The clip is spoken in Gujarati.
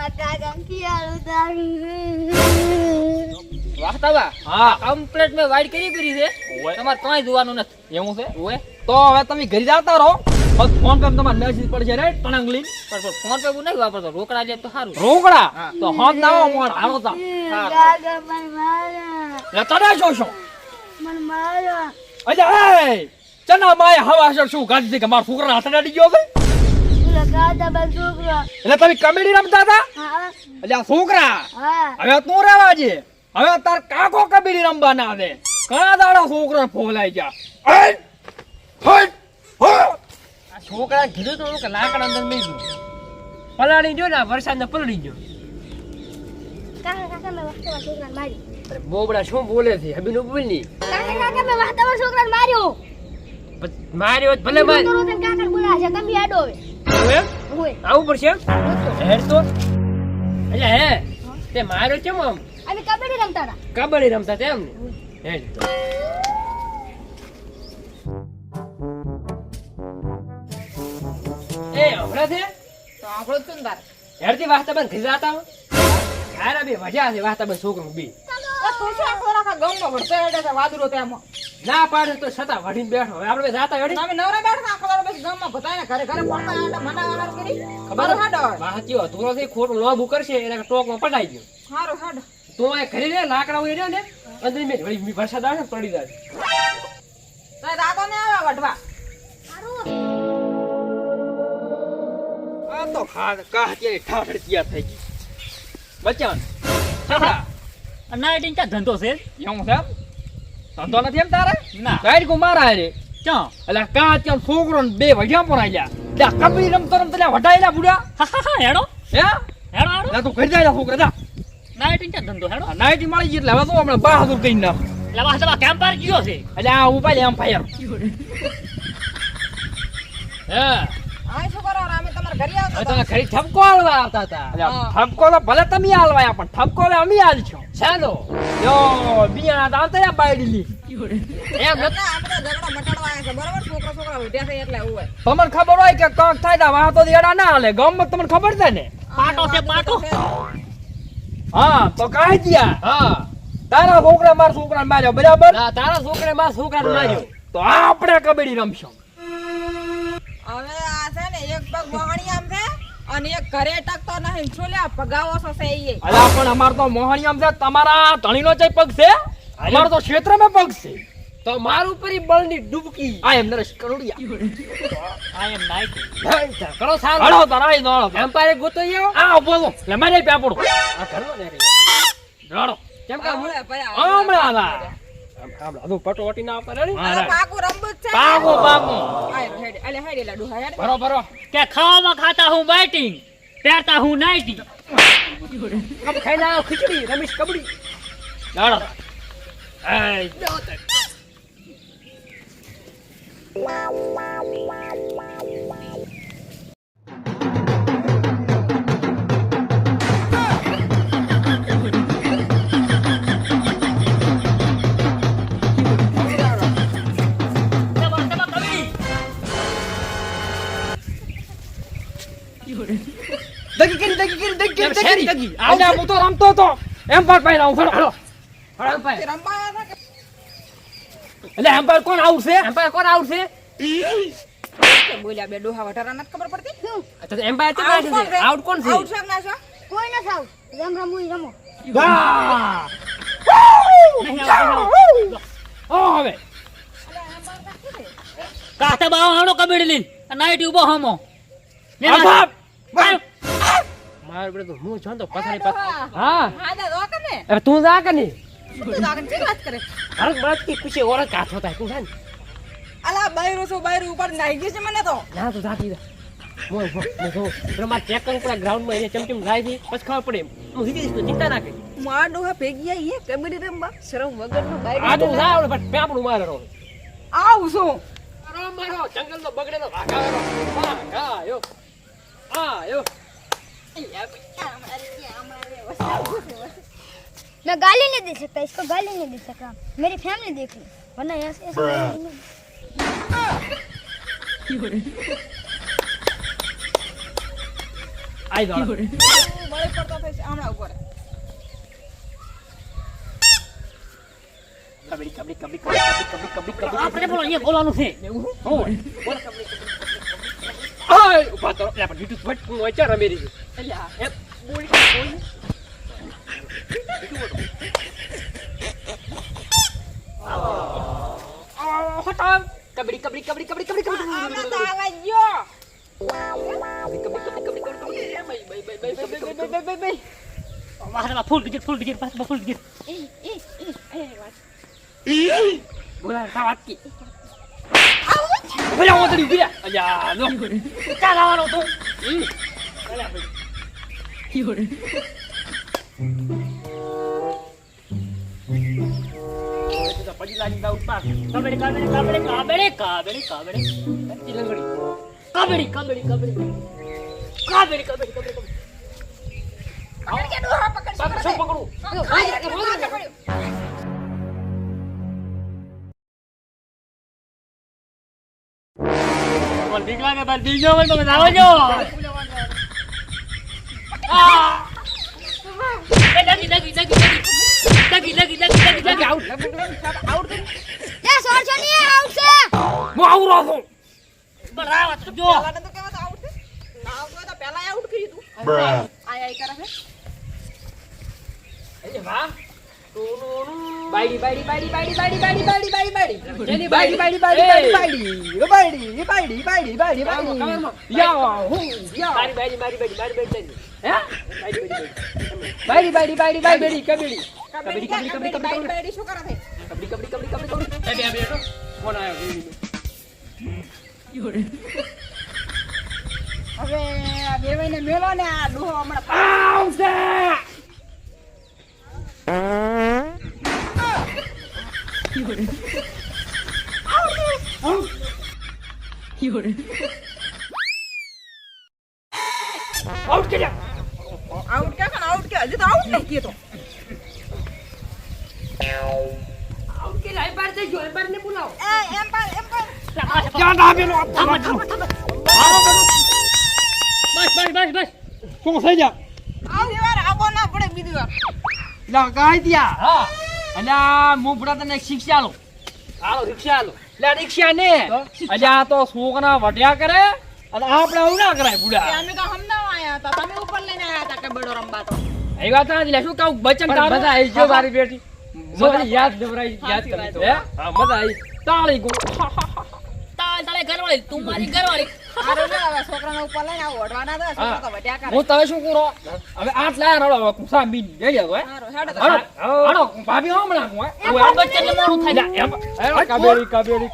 કાકા કિયાળું દારૂ વાસ્તવા હા. કમ્પ્લેટ મેં વાઈડ કરી કરી છે? તમારે કાંઈ જોવાનું નથી. એવું છે? ઓએ તો હવે તમે ઘરે જાતા રહો. બસ ફોન પર તમારે મેસેજ પડશે રે ટણંગલી પણ પણ ફોન પે નહીં વાપરતો રોકડા લે તો સારું રોકડા? તો હોમ ના મોણ હાલો તા. કાકા મને મારો. લે તને શું શું મને મારો. અજા એ ચના માય હવા શું ગાડી કે મારા છોકરા હાથ અડી ગયો છે? એટલે તમે કમેડી રમતા હતા? હા. એટલે આ છોકરા હવે તું રહેવા જે હવે તાર કાકો કબીડી રમવા ના દે. ઘણા દાડા છોકરા ફોલાઈ! આ છોકરા કીધું તો કે લાકડા અંદર મેં ગયું પલાળી ગયો ને વરસાદ ને પલળી ગયો કાકા કાકા મેં વાસ્તવમાં છોકરાને માર્યો. અરે બોબડા શું બોલે છે? બોલની કાકા કાકા મેં વાસ્તવમાં છોકરાને માર્યો. માર્યો ભલે માર્યો કાકા બોલા છે તમે આડો હવે. આવું પડશે એમ? તો એટલે હે તે માર્યો કેમ આમ? અમે કબડ્ડી રમતા હતા. કબડ્ડી રમતા તેમ ને હેડ. તો એ હમણાં છે? તો આપણો જ તું ને તારે. હેડથી વાસ્તા બંધ થઈ જતા હો. યાર બે. મજા છે વાસ્તા બંધ છોકરું બી. ના પાડે તો છતાં વઢીને બેઠો. હવે આપણે જાતા હેડી અમે નવરા બેઠા ગામમાં ભતાઈને ઘરે મને કરી. ખબર? હેડો હવે. ધોરો થી ખોટું લોભ કરશે એના ટોકમાં પડાઈ ગયો હારું હેડો. તો આ ઘરે રે લાકડા હોય ને અંદર મેં વળી વરસાદ આવે પડી જાય. તારે દાદો ને આવે વઢવા. આ તો ખા કાહ કે ઠાઠ તૈયાર થઈ ગઈ. બચ્ચા છોકરા નાઇટિંગ ધંધો છે? એવું છે ધંધો નથી એમ તારે? ના. ગાઈડ કો મારા રે ક્યાં એટલે કા ત્યાં છોકરો ને બે વઢિયા પણ આલ્યા ત્યાં કબડી રમતો રમતો ત્યાં વઢાયેલા બુડા. હેડો. હે? હેડો હેડો. તું ઘરે જાય છોકરા જા. નાઇટિંગ ક્યાં ધંધો હેડો. આ નાઈટી મળી ગઈ એટલે હવે તો આપણે બહાદુર કઈ નાખ. એટલે વાહ તમારા કેમ્પાર ગયો છે? એટલે આ ઊભા લે એમ ફાયર હે. હવે શું કરો અમે તમારા ઘરે આવતા તમે ઘરે ઠપકો આલવા આવતા હતા. ઠપકો તો ભલે તમે હાલવાયા પણ ઠપકો અમે હાલ છો શાનો યો બિયાણા આવતા રહ્યા તમને ખબર હોય કે કંક થાય તો વાહ તો દેડા ના હાલે. ગામમાં તમને ખબર છે ને? પાટો છે પાટો. હા તો કાંઈ ગયા હા. તારા છોકરા મારા છોકરા માર્યો બરાબર? ના, તારા છોકરા મારા છોકરા માર્યો. તો આપણે કબડ્ડી રમશું. હવે આ છે ને એક પગ મોહણી આમ છે અને એક ઘરે ટકતો નહીં. શું લે પગાવો છો ઈ. અલા પણ અમાર તો મોહણીયમ છે તમારા ધણીનો ચઈ પગ છે? અમારો તો ક્ષેત્રમાં પગ છે. તો મારું ઉપર ઈ બળની ડૂબકી. આ એમ નરેશ કરોડિયા. આ એમ નાઈક કરો સારું. હાલો તારા આઈ દોડો. એમ્પાયર ગોતો આ બોલો લે મારે પ્યાપડો. આ ઘરનો ને રે. દોડો. કેમ કે હું પાયા. હમણાં ના ના આપે. પાકું છે. ને. પાકો. પાકો અલે હેડે ભરો ભરો. કે ખાવામાં ખાતા હું બાઇટિંગ પહેરતા હું નાઇટિંગ કબ ખાઈને આવ્યો ખીચડી રમેશ કબડી એય દગી કરી દગી કરી દગી કરી દગી આવ હું તો રમતો હતો એમ પણ પહેલા હું ફરો હળો તે એમ્પાયર રમવા આવ્યા હતા કે એટલે કોણ આઉટ છે એમ્પાયર કોણ આઉટ છે બોલ્યા બે ડોહા વટારા નથી ખબર પડતી. તો એમ્પાયર તો છે? આઉટ કોણ છે? આઉટ ના છે? કોઈ ન થાવ રમ રમવું ઈ રમો. ઓ હવે. કાતા બાવા હાણો કબડ્ડી લઈને. નાઈટ ઊભો હમો. આભાર! બેટો હું. છો તો પથારી પાછળ હા હા. દા દો કે ને હવે તું જા કે નહીં તું આગળ ચી વાત કરે. હરક બરક કી પૂછે ઓર હોતા હે તું જા અલા બાયરો છો બાયરો ઉપર નાઈ ગયું છે મને તો. ના તો જાતી મોય મો મેં જો ચેક કરું પણ ગ્રાઉન્ડમાં એને ચમચમ ગાય છે પછી ખબર પડે હું સીધી તો ચિંતા ના કરી. માડો ડોહા ભેગી આઈ એ કબડ્ડી રમવા. શરમ વગરનો બાયરો આ તો ના આવડે પણ પેપડું મારે આવું છું? મારો મારો. જંગલ નો બગડેલો ભાગાવેલો ભાગાયો આયો मैं गाली नहीं दे सकता इसको गाली नहीं दे सकता। मेरी फैमिली देख ली। वरना आई दाड़ा बड़े पड़ता था इसे आमना ऊपर કબડી કબડી કબડી કબડી કબડી કબડી કબડી આપણે બોલો અહીંયા બોલવાનું છે એવું હો બોલ કબડી કબડી ઓય ઊભા તો આપણે યુટ્યુબ પર કોઈ વાચાર અમેરી એટલે બોલ બોલ બઈ, બઈ, બઈ, બઈ, બઈ, બઈ, બઈ. વાહ, ફૂલ ડિજિટ ફૂલ ડિજિટ પાછું ફૂલ ડિજિટ બોલા તા વાત કી ભલે ઓતડી ઊભી રહે અલ્યા નો ચાલ આવવાનો તો હમ. અલ્યા ભાઈ. હવે તો પછી લાગી જાવ પાક. કાબડી, કાબડી, કાબડી, કાબડી, કાબડી, કાબડી. કચ્ચી લંગડી. કાબડી, કાબડી, કાબડી. કાબડી, કાબડી, કાબડી, કાબડી. આવો. પાક, શું પકડું? બોલ બીક લાગે બીજો તમે જાઓ છો ડગી, ડગી, આઉટ. એ છો ની આઉટ છે હું આવરો છું. બરાબર, તો જો. પહેલાને તો તો આઉટ છે ના હોય તો પહેલા આઉટ કર્યું તું આય આય કરે છે એ વાહ. બાયડી, બાયડી, બાયડી, બાયડી, બાયડી, બાયડી, બાયડી, બાયડી, બાયડી. જેની બાયડી, બાયડી, બાયડી, બાયડી, બાયડી. બાયડી બાયડી બાયડી બાયડી. યા હું યા મારી બાયડી, મારી બાયડી, મારી બાયડી, બાયડી. હે? બાયડી, બાયડી, બાયડી બાયડી બાયડી બાયડી કબડી આ બે મહિને ને આ ડોહો હમણાં આવશે! યોડે યોડે કર્યા. એ બાર જઈ ગયો, એ બારને બોલાવો. એ એમ પર એમ પર ક્યાં દાબેલો આ થાંભો, થાંભો, થાંભો. બસ, બસ, બસ, બસ. શું થઈ જા આવતી વાર આબો ના પડે બીજી વાર. લા કાઈ હા. અલ્યા હું તને શિક્ષા આલો. હાલો, રિક્ષા હાલો. લે રિક્ષા ને. અલ્યા તો છોકરા વઢ્યા કરે અને આપણે આવું ના કરાય બુડા. અમે તો હમણાં આયા હતા. તમે ઉપર લઈને આયા હતા કબડ્ડો રમવા તો? એ વાત ના લે શું કહું? બચન તારું? બધા આઈ ગયો મારી બેટી મજા યાદ દેવરાઈ યાદ કરી તો હે? હા મજા આવી. તાળી ગો તાળ તાળે ઘરવાળી, તું મારી ઘરવાળી. ઉપર લઈને ઓઢવાના તો છોકરા વઢ્યા કરે. હું તમે શું કરો? હવે આઠ લાયા રડો જઈ જાવ હે? હેડો ભાભી હમણાં બચ્ચાને મોડું કાબેરી કાબેરી